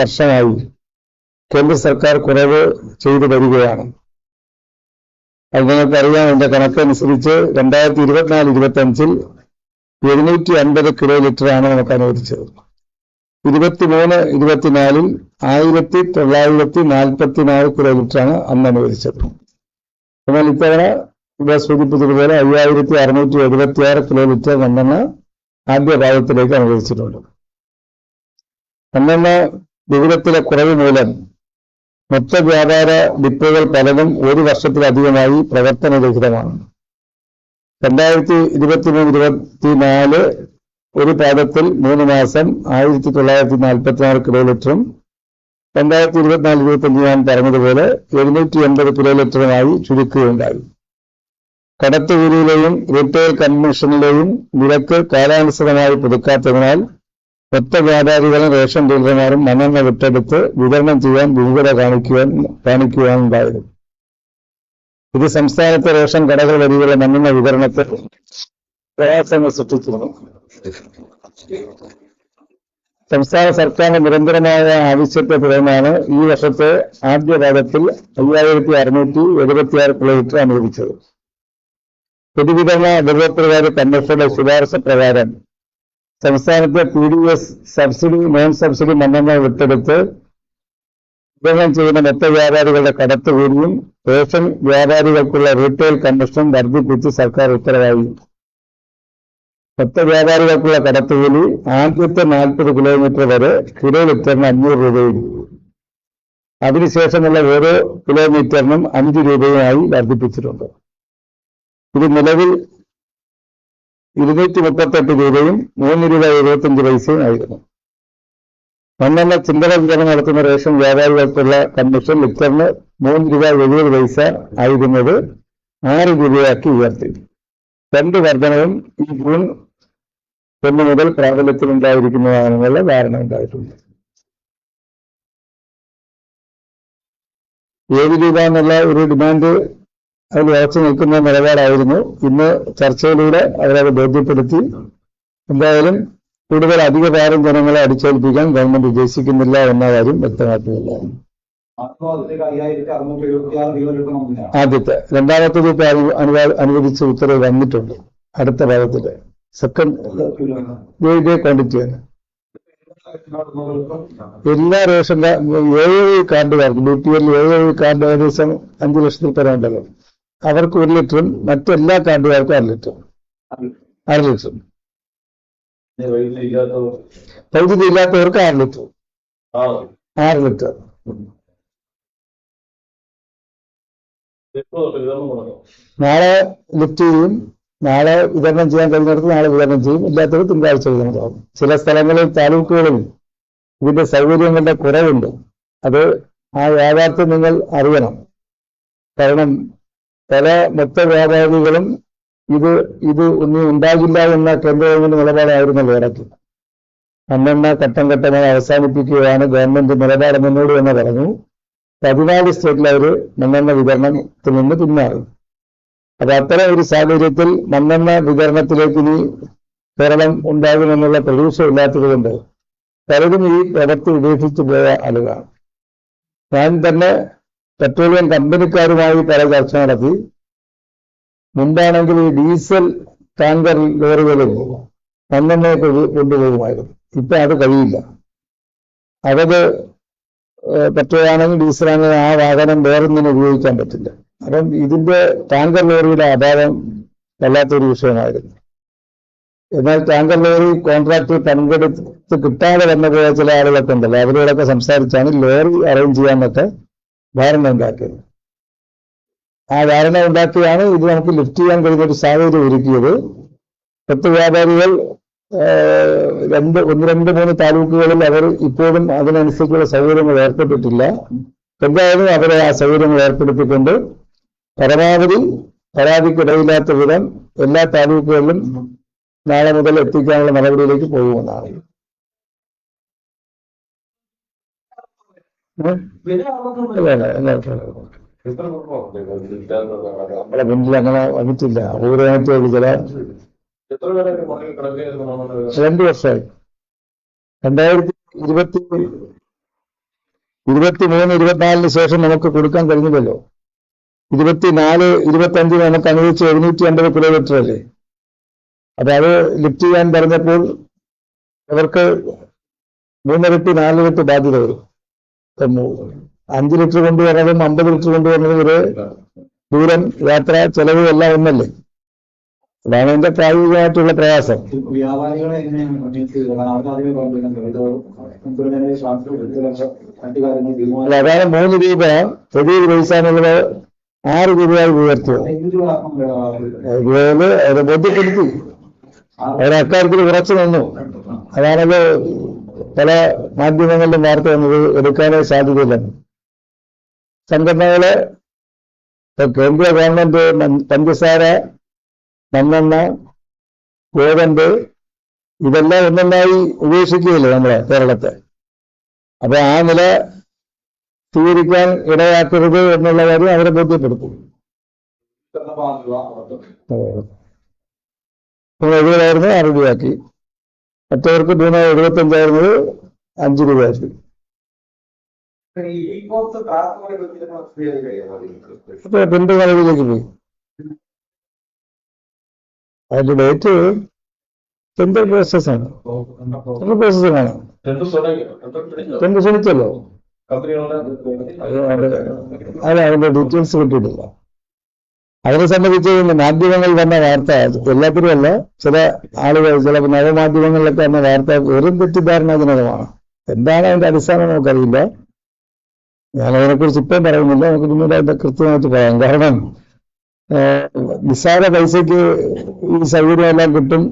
വർഷമായി കേന്ദ്ര സർക്കാർ കുറവ് ചെയ്തു വരികയാണ്. അത് നിങ്ങൾക്കറിയാം എന്റെ കണക്കനുസരിച്ച് രണ്ടായിരത്തി ഇരുപത്തിനാല് ഇരുപത്തി അഞ്ചിൽ എഴുന്നൂറ്റി അൻപത് കിലോ ലിറ്ററാണ് നമുക്ക് അനുവദിച്ചത് ഇരുപത്തിമൂന്ന് ഇരുപത്തിനാലിൽ ആയിരത്തി തൊള്ളായിരത്തി നാൽപ്പത്തിനാല് കിലോ ലിറ്ററാണ് അന്ന് അനുവദിച്ചത് എന്നാൽ ഇത്തവണ ഇവിടെ സൂചിപ്പിച്ചതുപോലെ അയ്യായിരത്തി അറുന്നൂറ്റി എഴുപത്തി ആറ് കിലോ ലിറ്റർ മണ്ണെണ്ണ ആദ്യ ഭാഗത്തിലേക്ക് അനുവദിച്ചിട്ടുണ്ട്. മണ്ണെണ്ണ വിഹിതത്തിലെ കുറവ് മൂലം മൊത്ത വ്യാപാര ഡിപ്പോകൾ പലതും ഒരു വർഷത്തിലധികമായി പ്രവർത്തനരഹിതമാണ്. രണ്ടായിരത്തി ഇരുപത്തിമൂന്ന് ഇരുപത്തിനാല് ഒരു പാദത്തിൽ മൂന്ന് മാസം ആയിരത്തി തൊള്ളായിരത്തി നാൽപ്പത്തി കിലോമീറ്ററും രണ്ടായിരത്തി ഇരുപത്തിനാല് ഇരുപത്തഞ്ച് ഞാൻ പറഞ്ഞതുപോലെ എഴുന്നൂറ്റി എൺപത് കിലോ ലിറ്ററുമായി ചുരുക്കുകയുണ്ടായി കടത്തുകൂലിയിലെയും റീറ്റെയിൽ കൺവെൻഷനിലെയും നിരക്ക് കാലാനുസൃതമായി പുതുക്കാത്തതിനാൽ ഒറ്റ വ്യാപാരികളും റേഷൻ ഡീലർമാരും മണ്ണെണ്ണ വിട്ടെടുത്ത് വിതരണം ചെയ്യാൻ വിമുഖത കാണിക്കുവാൻ കാണിക്കുവാനുണ്ടായിരുന്നു. ഇത് സംസ്ഥാനത്തെ റേഷൻ കടകൾ വഴിയുള്ള മണ്ണെണ്ണ വിതരണത്തെ പ്രയാസങ്ങൾ സൃഷ്ടിച്ചിരുന്നു സംസ്ഥാന സർക്കാരിന്റെ നിരന്തരമായ ആവശ്യത്തെ തുടർന്നാണ് ഈ വർഷത്തെ ആദ്യ പാദത്തിൽ അയ്യായിരത്തി അറുന്നൂറ്റി എഴുപത്തിയാറ് കിലോ ലിറ്റർ അനുവദിച്ചത്. പൊതുവിതരണ ഉപഭോക്തൃകാര്യ കമ്മീഷന്റെ ശുപാർശ പ്രകാരം സംസ്ഥാനത്തെ P D S subsidy non subsidy മണ്ണെണ്ണ വിട്ടെടുത്ത് വിതരണം ചെയ്യുന്ന മൊത്ത വ്യാപാരികളുടെ കടത്തുകൂലിയും റേഷൻ വ്യാപാരികൾക്കുള്ള റീറ്റെയിൽ കമ്മീഷൻ വർദ്ധിപ്പിച്ച് സർക്കാർ ഉത്തരവായി. മൊത്ത വ്യാപാരികൾക്കുള്ള കടത്തുകൂലി ആദ്യത്തെ നാൽപ്പത് കിലോമീറ്റർ വരെ കിലോ ലിറ്ററിന് അഞ്ഞൂറ് രൂപയും. അതിനുശേഷമുള്ള ഓരോ കിലോമീറ്ററിനും അഞ്ച് രൂപയുമായി വർദ്ധിപ്പിച്ചിട്ടുണ്ട്. ഇത് നിലവിൽ ഇരുന്നൂറ്റി മുപ്പത്തെട്ട് രൂപയും മൂന്ന് രൂപ എഴുപത്തഞ്ച് പൈസയും ആയിരുന്നു. മണ്ണെണ്ണ ചില്ലറ വിതരണം നടത്തുന്ന റേഷൻ വ്യാപാരികൾക്കുള്ള കമ്മീഷൻ ലിറ്ററിന് മൂന്ന് രൂപ എഴുപത് പൈസ ആയിരുന്നത് ആറ് രൂപയാക്കി ഉയർത്തി. രണ്ട് വർധനവും ഈ ജൂൺ ഒന്ന് മുതൽ പ്രാബല്യത്തിലുണ്ടായിരിക്കുന്നതാണെന്നുള്ള ധാരണ ഉണ്ടായിട്ടുണ്ട്. ഏഴ് രൂപ എന്നുള്ള ഒരു ഡിമാൻഡ് അതിൽ ഉറച്ചു നിൽക്കുന്ന നിലപാടായിരുന്നു. ഇന്ന് ചർച്ചയിലൂടെ അവരത് ബോധ്യപ്പെടുത്തി. എന്തായാലും കൂടുതൽ അധിക ഭാരം ജനങ്ങളെ അടിച്ചേൽപ്പിക്കാൻ ഗവൺമെന്റ് ഉദ്ദേശിക്കുന്നില്ല എന്ന കാര്യം വ്യക്തമാക്കുന്നില്ല ആദ്യത്തെ രണ്ടാമത്തത് ഇപ്പൊ അനുവാ- അനുവദിച്ച ഉത്തരവ് വന്നിട്ടുണ്ട്. അടുത്ത ഭാഗത്തിൽ. സെക്കൻഡ് ഇതേ ക്വാണ്ടിറ്റി തന്നെ എല്ലാ റേഷൻ കാർഡ് ഏഴ് കാർഡ് ബി പി എൽ ഏഴ് കാർഡ് ഏകദേശം അഞ്ചു ലക്ഷത്തിൽ പരം ഉണ്ടല്ലോ. അവർക്ക് ഒരു ലിറ്ററും മറ്റെല്ലാ കാർഡുകാർക്കും അര ലിറ്ററും. അര ലിറ്ററും. വൈദ്യുതി ഇല്ലാത്തവർക്ക് ആറ് ലിറ്റർ. ആറ് ലിറ്റർ നാളെ ലിഫ്റ്റ് ചെയ്യും. നാളെ വിതരണം ചെയ്യാൻ കഴിഞ്ഞിടത്ത് നാളെ വിതരണം ചെയ്യും. ഇല്ലാത്തവർ തിങ്കളാഴ്ച വിതരണം ചെയ്യും. ചില സ്ഥലങ്ങളിൽ താലൂക്കുകളിൽ ഇതിന്റെ സൗകര്യങ്ങളുടെ കുറവുണ്ട്. അത് ആ യാഥാർത്ഥ്യം നിങ്ങൾ അറിയണം. കാരണം പല മൊത്ത വ്യാപാരികളും ഇത് ഇത് ഒന്നും ഉണ്ടാകില്ല എന്ന കേന്ദ്ര ഗവൺമെന്റ് നിലപാടായിരുന്നല്ലോ ഇടയ്ക്ക്. അന്നെണ്ണ ഘട്ടം ഘട്ടമായി അവസാനിപ്പിക്കുകയാണ് ഗവൺമെന്റ് നിലപാട് മുന്നോട് എന്ന് പറഞ്ഞു. പതിനാല് സ്റ്റേറ്റിൽ അവർ മണ്ണെണ്ണ വിതരണത്തിൽ നിന്ന് പിന്മാറി. അപ്പൊ അത്തരം ഒരു സാഹചര്യത്തിൽ മണ്ണെണ്ണ വിതരണത്തിലേക്ക് ഇനി കേരളം ഉണ്ടാകുമെന്നുള്ള പ്രതീക്ഷ ഇല്ലാത്തതുകൊണ്ട് പലരും ഈ പ്രവൃത്തി ഉപേക്ഷിച്ചു പോയ ആളുകളാണ്. ഞാൻ തന്നെ പെട്രോളിയം കമ്പനിക്കാരുമായി പല ചർച്ച നടത്തി. മുമ്പാണെങ്കിൽ ഈ ഡീസൽ ടാങ്കർ ലോറികളിൽ മണ്ണെണ്ണയൊക്കെ കൊ- കൊണ്ടുപോകുമായിരുന്നു. ഇപ്പൊ അത് കഴിയില്ല. അതത് പെട്രോളാണെങ്കിൽ ഡീസലാണെങ്കിൽ ആ വാഹനം വേറൊന്നിനും ഉപയോഗിക്കാൻ പറ്റില്ല. അപ്പം ഇതിന്റെ ടാങ്കർ ലോറിയുടെ അഭാവം വല്ലാത്തൊരു വിഷയമായിരുന്നു. എന്നാൽ ടാങ്കർ ലോറി കോൺട്രാക്ട് പങ്കെടുത്ത് കിട്ടാതെ വന്ന ചില ആളുകളൊക്കെ ഉണ്ടല്ലോ. അവരോടൊക്കെ സംസാരിച്ചാണ് ലോറി അറേഞ്ച് ചെയ്യാനൊക്കെ ധാരണ ഉണ്ടാക്കിയത്. ആ ധാരണ ഉണ്ടാക്കിയാണ് ഇത് നമുക്ക് ലിഫ്റ്റ് ചെയ്യാൻ കഴിയുന്ന ഒരു സാഹചര്യം ഒരുക്കിയത്. പത്ത് വ്യാപാരികൾ രണ്ട് ഒന്ന് രണ്ട് മൂന്ന് താലൂക്കുകളിൽ അവർ ഇപ്പോഴും അതിനനുസരിച്ചുള്ള സൗകര്യങ്ങൾ ഏർപ്പെട്ടിട്ടില്ല. എന്തായാലും അവരെ ആ സൗകര്യങ്ങൾ ഏർപ്പെടുത്തിക്കൊണ്ട് പരമാവധി പരാതിക്കിടയില്ലാത്ത വിധം എല്ലാ താലൂക്കുകളിലും നാളെ മുതൽ എത്തിക്കാനുള്ള നടപടിയിലേക്ക് പോകുമെന്നാണ് ഏഹ്? അല്ല, അല്ല, അല്ല, അല്ല. നമ്മളെ മുന്നിൽ അങ്ങനെ വന്നിട്ടില്ല ഊരായിട്ട് ചില രണ്ടു വർഷമായി രണ്ടായിരത്തി ഇരുപത്തി ഇരുപത്തി മൂന്ന് ഇരുപത്തിനാലിന് ശേഷം നമുക്ക് കൊടുക്കാൻ കഴിഞ്ഞില്ലല്ലോ. ഇരുപത്തിനാല് ഇരുപത്തഞ്ചിന് നമുക്ക് അനുവദിച്ച് എഴുന്നൂറ്റി അമ്പത് കിലോമീറ്റർ അല്ലേ? അപ്പൊ അത് ലിഫ്റ്റ് ചെയ്യാൻ പറഞ്ഞപ്പോൾ അവർക്ക് മൂന്നിരട്ടി നാലിരട്ടി ബാധ്യത വരും. അഞ്ച് ലിറ്റർ കൊണ്ടുവരണതും അമ്പത് ലിറ്റർ കൊണ്ടുവരണതും ഒരു ദൂരം യാത്ര ചെലവ് എല്ലാം ഒന്നല്ലേ? അതാണ് എന്റെ പ്രായോഗികമായിട്ടുള്ള പ്രയാസം. അതാണ് മൂന്ന് രൂപ. പുതിയ എന്നുള്ളത് ആറ് രൂപയായി അവരെ ബോധ്യപ്പെടുത്തി. അവരക്കാര്യത്തിൽ ഉറച്ചു നിന്നു. അതാണത് പല മാധ്യമങ്ങളിലും വാർത്ത വന്നത് എടുക്കാനേ സാധ്യതയില്ല സംഘടനകളെ കേന്ദ്ര ഗവൺമെന്റ് പഞ്ചസാര മണ്ണെണ്ണ ഗോതമ്പ് ഇതെല്ലാം ഒന്നൊന്നായി ഉപേക്ഷിക്കുകയില്ലേ നമ്മളെ കേരളത്തെ? അപ്പൊ ആ നില സ്വീകരിക്കാൻ ഇടയാക്കരുത് എന്നുള്ള കാര്യം അവരെ ബോധ്യപ്പെടുത്തും. എഴുപതായിരുന്നു ആറ് രൂപയാക്കി മറ്റവർക്ക് മൂന്ന് എഴുപത്തഞ്ചായിരുന്നത് അഞ്ച് രൂപയായിരിക്കും. രണ്ട് നിലവിലേക്ക് പോയി. അതിന്റെ ഡേറ്റ് ടെൻഡർ പ്രോസസ് ആണ്. ടെൻഡർ പ്രോസസ് ആണ്. ടെൻഡർ ക്ഷണിച്ചല്ലോ അത് അല്ല അതിന്റെ ഡീറ്റെയിൽസ് കിട്ടിയിട്ടില്ല. അതിനെ സംബന്ധിച്ച് മാധ്യമങ്ങളിൽ വന്ന വാർത്ത എല്ലാത്തിനും അല്ല ചില ആളുകൾ ചില നവമാധ്യമങ്ങളിലൊക്കെ വന്ന വാർത്ത വെറും തെറ്റിദ്ധാരണാജനകമാണ് എന്താണ് അതിന്റെ അടിസ്ഥാനം നമുക്കറിയില്ല. ഞാൻ അതിനെക്കുറിച്ച് ഇപ്പം പറയുന്നില്ല. നമുക്ക് പിന്നീട് കൃത്യമായിട്ട് പറയാം. കാരണം നിസ്സാര പൈസക്ക് ഈ സൗകര്യമെല്ലാം കിട്ടും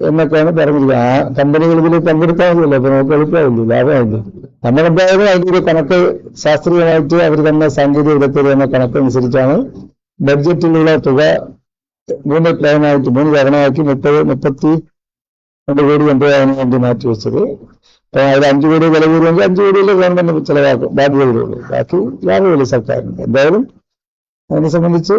എന്നൊക്കെയാണ് പറഞ്ഞിരിക്കുന്നത്. ആ കമ്പനികൾ ഇതിൽ പങ്കെടുത്താൽ മതിയല്ലോ. അപ്പൊ നമുക്ക് എളുപ്പമായില്ലേ ലാഭമായില്ലേ നമ്മളെന്തായാലും അതിന്റെ ഒരു കണക്ക് ശാസ്ത്രീയമായിട്ട് അവർ തന്നെ സാങ്കേതിക വിദഗ്ധർ എന്ന കണക്കനുസരിച്ചാണ് ബഡ്ജറ്റിലുള്ള തുക മൂന്ന് പ്ലാനായിട്ട് മൂന്ന് തവണയാക്കി മുപ്പത് മുപ്പത്തി രണ്ട് കോടി എൺപതാണ് വേണ്ടി മാറ്റി വെച്ചത്. അപ്പൊ അതിൽ അഞ്ചു കോടി വില കൂടുമെങ്കിൽ അഞ്ചു കോടിയിലെ ഗവൺമെന്റ് ചിലവാക്കും. ബാധ്യത വരുള്ളൂ ബാക്കി ലാഭമില്ല സർക്കാരിന്. എന്തായാലും അതിനെ സംബന്ധിച്ച്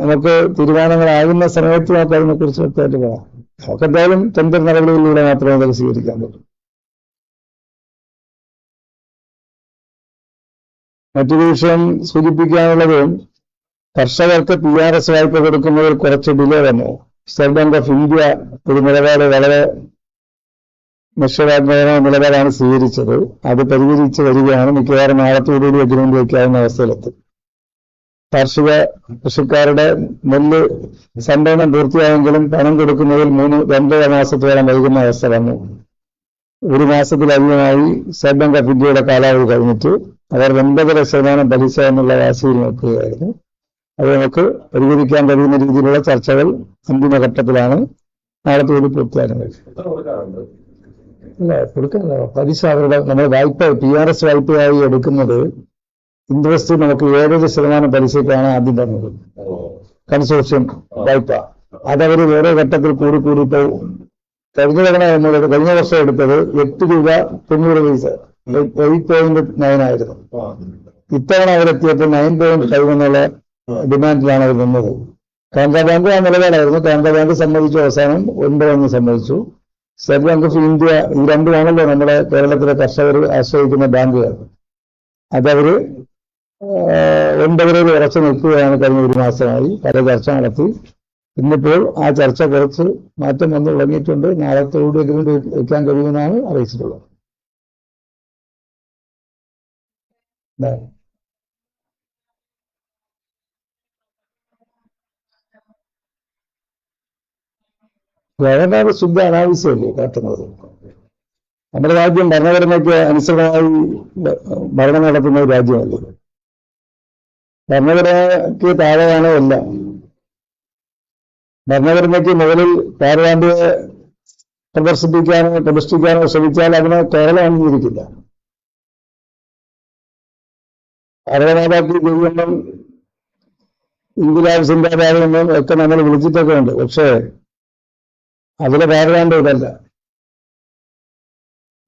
നമുക്ക് തീരുമാനങ്ങളാകുന്ന സമയത്ത് മാത്രം അതിനെ കുറിച്ച് വ്യക്തമായിട്ട് പറയാം. നമുക്ക് എന്തായാലും ടെൻഡർ നടപടികളിലൂടെ മാത്രമേ അത് സ്വീകരിക്കാൻ പറ്റൂ. മറ്റൊരു വിഷയം സൂചിപ്പിക്കാനുള്ളത് കർഷകർക്ക് പി ആർ എസ് വായ്പ കൊടുക്കുന്നതിൽ കുറച്ച് ഡിലേ വന്നു. സ്റ്റേറ്റ് ബാങ്ക് ഓഫ് ഇന്ത്യ ഒരു നിലപാട് വളരെ നിക്ഷേപാത്മകമായ നിലപാടാണ് സ്വീകരിച്ചത്. അത് പരിഹരിച്ച് വരികയാണ്. മിക്കവാറും നാളത്തോടുകൂടി അഗ്രിമെന്റ് വയ്ക്കാവുന്ന അവസ്ഥയിലെത്തും. കാർഷിക കൃഷിക്കാരുടെ നെല്ല് സംഭരണം പൂർത്തിയായെങ്കിലും പണം കൊടുക്കുന്നതിൽ മൂന്ന് രണ്ടര മാസത്തോളം വൈകുന്ന അവസ്ഥ വന്നു. ഒരു മാസത്തിലധികമായി സ്റ്റേറ്റ് ബാങ്ക് ഓഫ് ഇന്ത്യയുടെ കാലാവധി കഴിഞ്ഞിട്ട് അവർ ഒൻപതര ശതമാനം പലിശ എന്നുള്ള വാശിയിൽ നോക്കുകയായിരുന്നു. അത് നമുക്ക് പരിഹരിക്കാൻ കഴിയുന്ന രീതിയിലുള്ള ചർച്ചകൾ അന്തിമഘട്ടത്തിലാണ് നാളത്തോട് പൂർത്തിയാകുന്നത് അല്ല കൊടുക്കല്ല പലിശ അവരുടെ നമ്മൾ വായ്പ പി ആർ എസ് വായ്പയായി എടുക്കുന്നത് ഇൻട്രസ്റ്റ് നമുക്ക് ഏഴര ശതമാനം പലിശയ്ക്കാണ് ആദ്യം തന്നത്. കൺസോർഷ്യം വായ്പ. അതവർ വേറെ ഘട്ടത്തിൽ കൂടി കൂടി ഇപ്പോൾ കഴിഞ്ഞ തവണ എന്നുള്ളത് കഴിഞ്ഞ വർഷം എടുത്തത് എട്ട് രൂപ തൊണ്ണൂറ് പൈസ. എയ്റ്റ് പോയിന്റ് നയൻ ആയിരുന്നു. ഇത്തവണ അവരെത്തിയപ്പോൾ നയൻ പോയിന്റ് ഫൈവ് എന്നുള്ള ഡിമാൻഡിലാണ് അവർ നിന്നത്. കാനറ ബാങ്ക് ആ നിലപാടായിരുന്നു. കാനറ ബാങ്ക് സമ്മതിച്ചു. അവസാനം ഒൻപതെന്ന് സമ്മതിച്ചു. സ്റ്റേറ്റ് ബാങ്ക് ഓഫ് ഇന്ത്യ ഈ രണ്ടുമാണല്ലോ നമ്മുടെ കേരളത്തിലെ കർഷകർ ആശ്രയിക്കുന്ന ബാങ്കുകൾ. അതവർ ഒൻപതിൽ ഉറച്ചു നിൽക്കുകയാണ് കഴിഞ്ഞ ഒരു മാസമായി. പല ചർച്ച നടത്തി. ഇന്നിപ്പോൾ ആ ചർച്ച കുറച്ച് മാറ്റം വന്നു തുടങ്ങിയിട്ടുണ്ട്. നാളത്തോട് എഗ്രിമെന്റ് വയ്ക്കാൻ കഴിയുമെന്നാണ് അറിയിച്ചിട്ടുള്ളത്. ഇതാ. ഗവർണർ ശുദ്ധ അനാവശ്യമല്ലേ കാട്ടുന്നത്. നമ്മുടെ രാജ്യം ഭരണഘടനയ്ക്ക് അനുസൃതമായി ഭരണം നടത്തുന്ന ഒരു രാജ്യമല്ലേ? ഭരണഘടനയ്ക്ക് താഴെയാണോ എല്ലാം ഭരണഘടനയ്ക്ക് മുകളിൽ പാർലമെന്റ് പ്രദർശിപ്പിക്കാനോ പ്രതിഷ്ഠിക്കാനോ ശ്രമിച്ചാൽ അതിനെ കേരളം അംഗീകരിക്കില്ല. ഭാരതമാതാക്ക് ചെയ്യുമ്പം ഇന്ദിരാ എന്നും ഒക്കെ നമ്മൾ വിളിച്ചിട്ടൊക്കെ ഉണ്ട്. പക്ഷേ അതിലെ ഭാരതാണ്ട് ഇതല്ല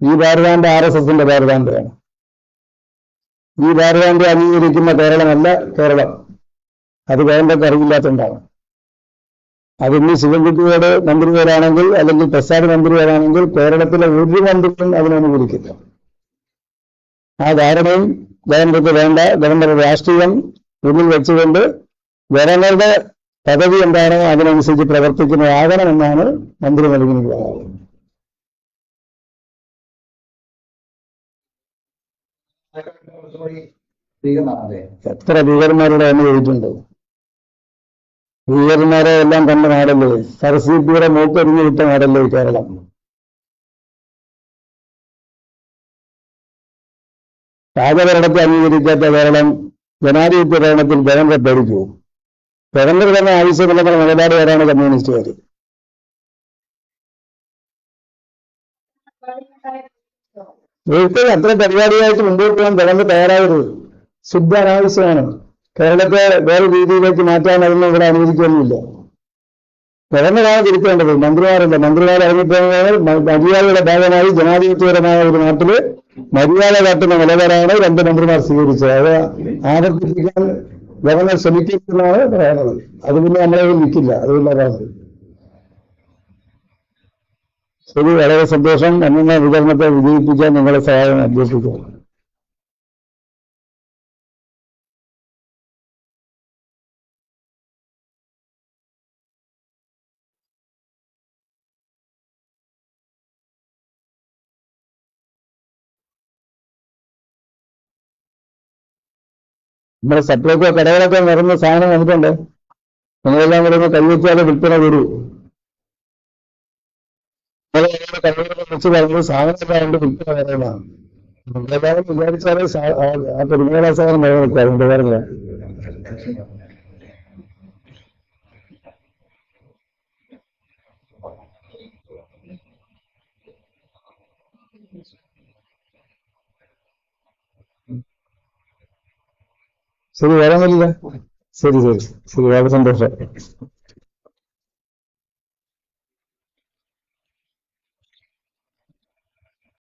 ഈ ഭാരതാണ്ട് ആർ എസ് എസിന്റെ ഭാരതാണ്ടാണ് ഈ ഭാരതാണ്ട് അംഗീകരിക്കുന്ന കേരളമല്ല കേരളം. അത് വേണ്ടത് അറിയില്ലാത്തതുകൊണ്ടാണ് അതിന് ശിവൻകുട്ടിയോട് മന്ത്രിമാരാണെങ്കിൽ അല്ലെങ്കിൽ പ്രസാദ് മന്ത്രി വരാണെങ്കിൽ കേരളത്തിലെ ഒരു മന്ത്രിയും അതിനൊന്നും ആ ധാരണയും ഗവർണർക്ക് വേണ്ട ജനങ്ങളുടെ രാഷ്ട്രീയം മുന്നിൽ വെച്ചുകൊണ്ട് ജനങ്ങളുടെ പദവി എന്താണോ അതിനനുസരിച്ച് പ്രവർത്തിക്കുന്നതാകണമെന്നാണ് മന്ത്രി നൽകുന്നത് എത്ര ഭീകരന്മാരുടെ എണ്ണ ചോദിച്ചിട്ടുണ്ട്? ഭീകരന്മാരെ എല്ലാം കണ്ട നാടല്ലേ? സരസ്വതിയുടെ മൂക്കൊരിഞ്ഞു വിട്ട നാടല്ലേ കേരളം? രാജഭരണത്തെ അംഗീകരിക്കാത്ത കേരളം ജനാധിപത്യ ഭരണത്തിൽ ജനങ്ങളെ ഭരിക്കൂ ജനങ്ങൾ തന്നെ ആവശ്യമില്ലെന്ന നിലപാടുകാരാണ് കമ്മ്യൂണിസ്റ്റുകാർ ഒരിക്കലും അത്ര പരിപാടിയായിട്ട് മുമ്പോട്ട് പോകാൻ തുടർന്ന് തയ്യാറാകരുത് ശുദ്ധ അനാവശ്യമാണ് കേരളത്തെ വേറെ രീതിയിലേക്ക് മാറ്റാൻ അതൊന്നും ഇവിടെ അനുവദിക്കുകയൊന്നുമില്ല. ഗവർണറാണ് തിരുത്തേണ്ടത് മന്ത്രിമാരല്ല. മന്ത്രിമാർ മ- മര്യാദയുടെ ഭാഗമായി ജനാധിപത്യപരമായ ഒരു നാട്ടിൽ മര്യാദ കാട്ടുന്ന നിലപാടാണ് രണ്ട് മന്ത്രിമാർ സ്വീകരിച്ചത്. അത് ആവർത്തിപ്പിക്കാൻ ഗവർണർ ശ്രമിക്കുന്നതാണ് പറയാനുള്ളത് അത് പിന്നെ നമ്മളെ നിൽക്കില്ല. അതുകൊണ്ട് പറയുന്നത് ശരി വളരെ സന്തോഷം. നമ്മുടെ വിതരണത്തെ വിജയിപ്പിക്കാൻ നിങ്ങളെ സഹായം അഭ്യർത്ഥിക്കുന്നു. നമ്മുടെ സപ്ലൈക്കോ കടകളൊക്കെ നിറഞ്ഞ സാധനം വന്നിട്ടുണ്ട് നമ്മളെല്ലാം കൂടെ ഒന്ന് കൈവച്ചാലും വിൽപ്പന വരൂ സാധനം വിൽപ്പന നിങ്ങളെല്ലാവരും വിചാരിച്ചാലേ ആ- പെരുമാറാ സാധനം നിലനിൽക്കുക അതിന്റെ പറഞ്ഞ ശരി വേറെ ഒന്നുമില്ല ശരി ശരി ശരി വളരെ സന്തോഷം